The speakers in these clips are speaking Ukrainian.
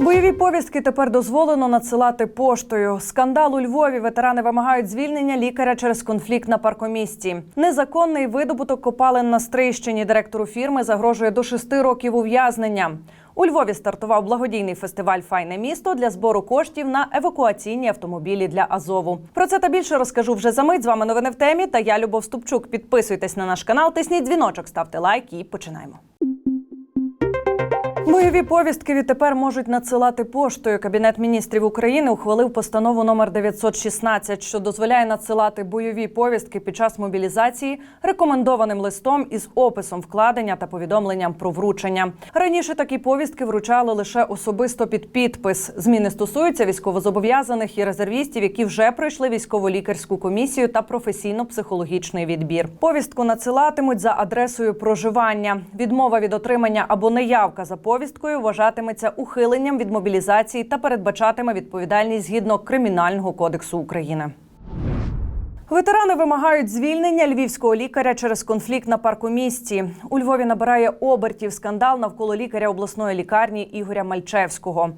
Бойові повістки тепер дозволено надсилати поштою. Скандал у Львові. Ветерани вимагають звільнення лікаря через конфлікт на паркомісті. Незаконний видобуток копалин на Стрийщині. Директору фірми загрожує до шести років ув'язнення. У Львові стартував благодійний фестиваль Файне місто для збору коштів на евакуаційні автомобілі для Азову. Про це та більше розкажу вже за мить. З вами новини в темі. Та я Любов Ступчук. Підписуйтесь на наш канал, тисніть дзвіночок, ставте лайк і починаємо. Бойові повістки відтепер можуть надсилати поштою. Кабінет міністрів України ухвалив постанову номер 916, що дозволяє надсилати бойові повістки під час мобілізації рекомендованим листом із описом вкладення та повідомленням про вручення. Раніше такі повістки вручали лише особисто під підпис. Зміни стосуються військовозобов'язаних і резервістів, які вже пройшли військово-лікарську комісію та професійно-психологічний відбір. Повістку надсилатимуть за адресою проживання. Відмова від отримання або неявка за повісткою вважатиметься ухиленням від мобілізації та передбачатиме відповідальність згідно Кримінального кодексу України. Ветерани вимагають звільнення львівського лікаря через конфлікт на паркомісті. У Львові набирає обертів скандал навколо лікаря обласної лікарні Ігоря Мальчевського.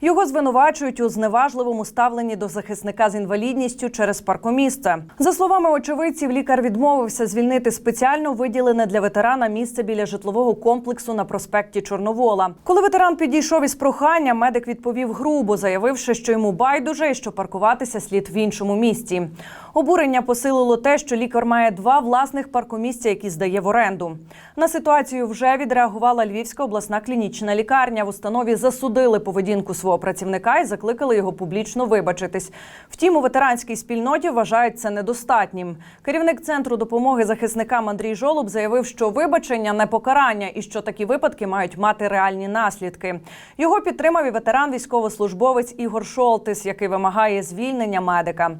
Його звинувачують у зневажливому ставленні до захисника з інвалідністю через паркомісце. За словами очевидців, лікар відмовився звільнити спеціально виділене для ветерана місце біля житлового комплексу на проспекті Чорновола. Коли ветеран підійшов із проханням, медик відповів грубо, заявивши, що йому байдуже і що паркуватися слід в іншому місці. Обурення посилило те, що лікар має два власних паркомісця, які здає в оренду. На ситуацію вже відреагувала Львівська обласна клінічна лікарня. В установі засудили поведінку свого працівника і закликали його публічно вибачитись. Втім, у ветеранській спільноті вважають це недостатнім. Керівник центру допомоги захисникам Андрій Жолоб заявив, що вибачення не покарання і що такі випадки мають мати реальні наслідки. Його підтримав і ветеран військовослужбовець Ігор Шолтис, який вимагає звільнення медика.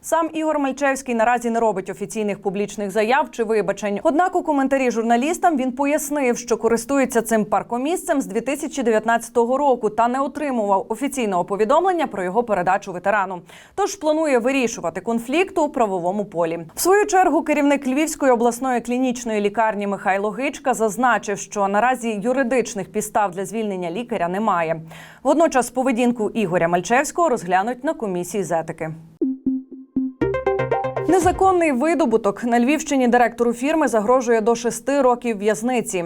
Сам Ігор Мальчевський наразі не робить офіційних публічних заяв чи вибачень. Однак у коментарі журналістам він пояснив, що користується цим паркомісцем з 2019 року та не отримував офіційного повідомлення про його передачу ветерану. Тож планує вирішувати конфлікт у правовому полі. В свою чергу керівник Львівської обласної клінічної лікарні Михайло Гичка зазначив, що наразі юридичних підстав для звільнення лікаря немає. Водночас поведінку Ігоря Мальчевського розглянуть на комісії з етики. Незаконний видобуток на Львівщині директору фірми загрожує до шести років в'язниці.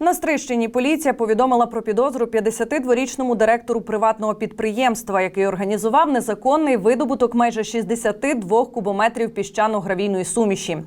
На Стрищині поліція повідомила про підозру 52-річному директору приватного підприємства, який організував незаконний видобуток майже 62 кубометрів піщано-гравійної суміші.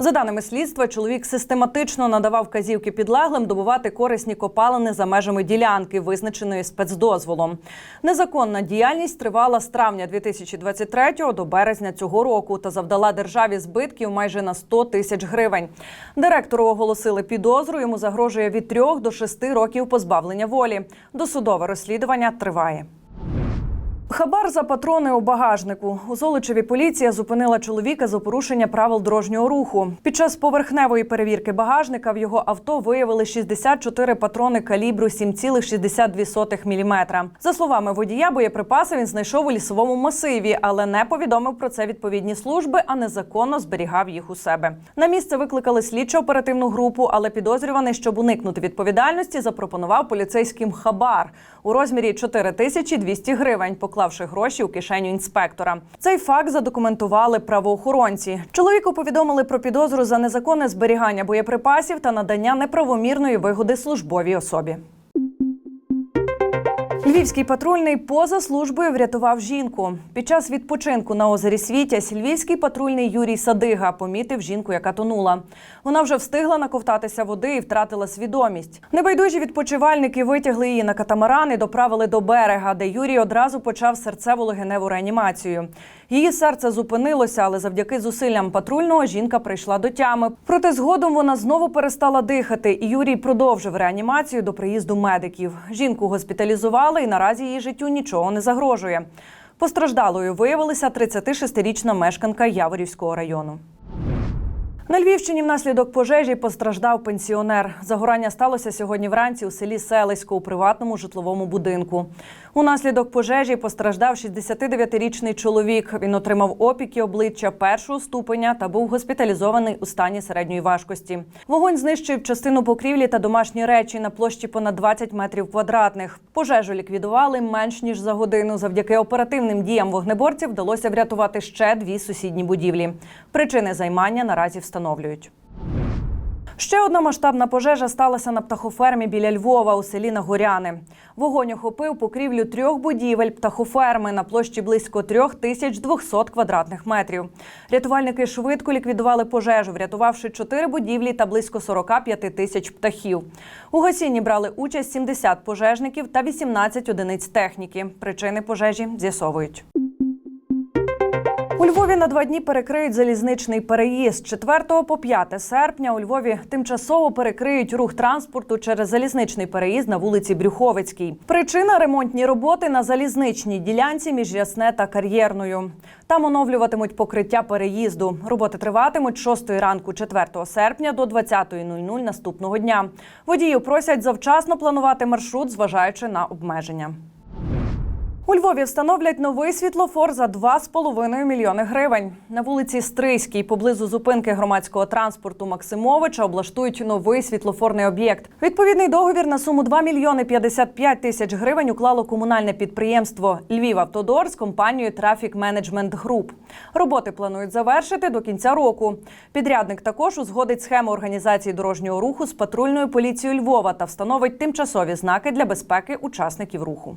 За даними слідства, чоловік систематично надавав вказівки підлеглим добувати корисні копалини за межами ділянки, визначеної спецдозволом. Незаконна діяльність тривала з травня 2023 до березня цього року та завдала державі збитків майже на 100 тисяч гривень. Директору оголосили підозру. Йому загрожує від 3 до 6 років позбавлення волі. Досудове розслідування триває. Хабар за патрони у багажнику. У Золочеві поліція зупинила чоловіка за порушення правил дорожнього руху. Під час поверхневої перевірки багажника в його авто виявили 64 патрони калібру 7,62 мм. За словами водія, боєприпаси він знайшов у лісовому масиві, але не повідомив про це відповідні служби, а незаконно зберігав їх у себе. На місце викликали слідчо-оперативну групу, але підозрюваний, щоб уникнути відповідальності, запропонував поліцейським хабар у розмірі 4200 гривень, поклавши гроші у кишеню інспектора. Цей факт задокументували правоохоронці. Чоловіку повідомили про підозру за незаконне зберігання боєприпасів та надання неправомірної вигоди службовій особі. Львівський патрульний поза службою врятував жінку. Під час відпочинку на озері Світязь львівський патрульний Юрій Садига помітив жінку, яка тонула. Вона вже встигла наковтатися води і втратила свідомість. Небайдужі відпочивальники витягли її на катамаран і доправили до берега, де Юрій одразу почав серцево-легеневу реанімацію. Її серце зупинилося, але завдяки зусиллям патрульного жінка прийшла до тями. Проте згодом вона знову перестала дихати, і Юрій продовжив реанімацію до приїзду медиків. Жінку госпіталізували, і наразі її життю нічого не загрожує. Постраждалою виявилася 36-річна мешканка Яворівського району. На Львівщині внаслідок пожежі постраждав пенсіонер. Загорання сталося сьогодні вранці у селі Селисько у приватному житловому будинку. Унаслідок пожежі постраждав 69-річний чоловік. Він отримав опіки обличчя першого ступеня та був госпіталізований у стані середньої важкості. Вогонь знищив частину покрівлі та домашні речі на площі понад 20 метрів квадратних. Пожежу ліквідували менш ніж за годину. Завдяки оперативним діям вогнеборців вдалося врятувати ще дві сусідні будівлі. Причини займання наразі встановлюють. Ще одна масштабна пожежа сталася на птахофермі біля Львова у селі Нагоряни. Вогонь охопив покрівлю трьох будівель птахоферми на площі близько 3200 квадратних метрів. Рятувальники швидко ліквідували пожежу, врятувавши чотири будівлі та близько 45 тисяч птахів. У гасінні брали участь 70 пожежників та 18 одиниць техніки. Причини пожежі з'ясовують. У Львові на два дні перекриють залізничний переїзд. З 4 по 5 серпня у Львові тимчасово перекриють рух транспорту через залізничний переїзд на вулиці Брюховицькій. Причина ремонтні роботи на залізничній ділянці між Ясне та Кар'єрною. Там оновлюватимуть покриття переїзду. Роботи триватимуть з 6 ранку 4 серпня до 20.00 наступного дня. Водіїв просять завчасно планувати маршрут, зважаючи на обмеження. У Львові встановлять новий світлофор за 2,5 мільйони гривень. На вулиці Стрийській, поблизу зупинки громадського транспорту Максимовича, облаштують новий світлофорний об'єкт. Відповідний договір на суму 2 мільйони 55 тисяч гривень уклало комунальне підприємство Львівавтодор з компанією Traffic Management Group. Роботи планують завершити до кінця року. Підрядник також узгодить схему організації дорожнього руху з патрульною поліцією Львова та встановить тимчасові знаки для безпеки учасників руху.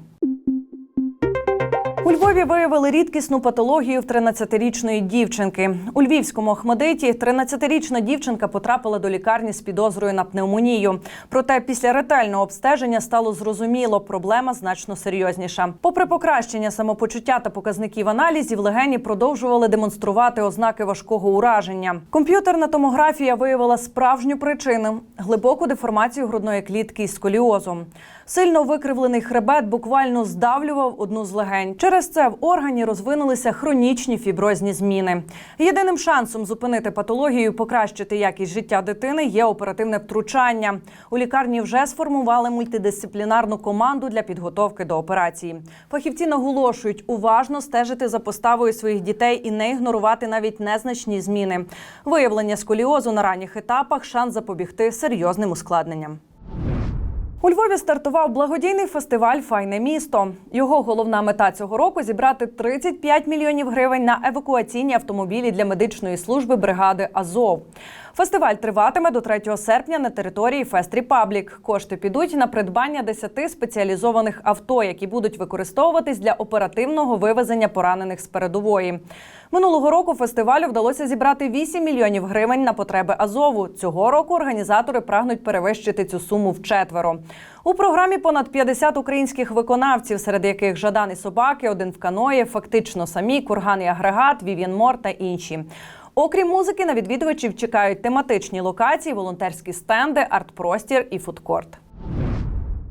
У Львові виявили рідкісну патологію в 13-річної дівчинки. У львівському Охмадиті 13-річна дівчинка потрапила до лікарні з підозрою на пневмонію. Проте після ретельного обстеження стало зрозуміло, проблема значно серйозніша. Попри покращення самопочуття та показників аналізів, легені продовжували демонструвати ознаки важкого ураження. Комп'ютерна томографія виявила справжню причину глибоку деформацію грудної клітки із сколіозом. Сильно викривлений хребет буквально здавлював одну з легень. Через це в органі розвинулися хронічні фіброзні зміни. Єдиним шансом зупинити патологію, і покращити якість життя дитини є оперативне втручання. У лікарні вже сформували мультидисциплінарну команду для підготовки до операції. Фахівці наголошують уважно стежити за поставою своїх дітей і не ігнорувати навіть незначні зміни. Виявлення сколіозу на ранніх етапах шанс запобігти серйозним ускладненням. У Львові стартував благодійний фестиваль Файне місто. Його головна мета цього року зібрати 35 мільйонів гривень на евакуаційні автомобілі для медичної служби бригади Азов. Фестиваль триватиме до 3 серпня на території Фест Репаблік. Кошти підуть на придбання 10 спеціалізованих авто, які будуть використовуватись для оперативного вивезення поранених з передової. Минулого року фестивалю вдалося зібрати 8 мільйонів гривень на потреби Азову. Цього року організатори прагнуть перевищити цю суму вчетверо. У програмі понад 50 українських виконавців, серед яких Жадан і собаки, один в каної, фактично самі, курган і агрегат, Вів'ян Мор та інші. Окрім музики, на відвідувачів чекають тематичні локації, волонтерські стенди, арт-простір і фудкорт.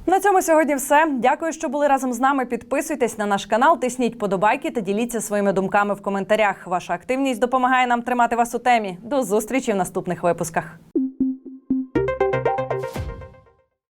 На цьому сьогодні все. Дякую, що були разом з нами. Підписуйтесь на наш канал, тисніть подобайки та діліться своїми думками в коментарях. Ваша активність допомагає нам тримати вас у темі. До зустрічі в наступних випусках.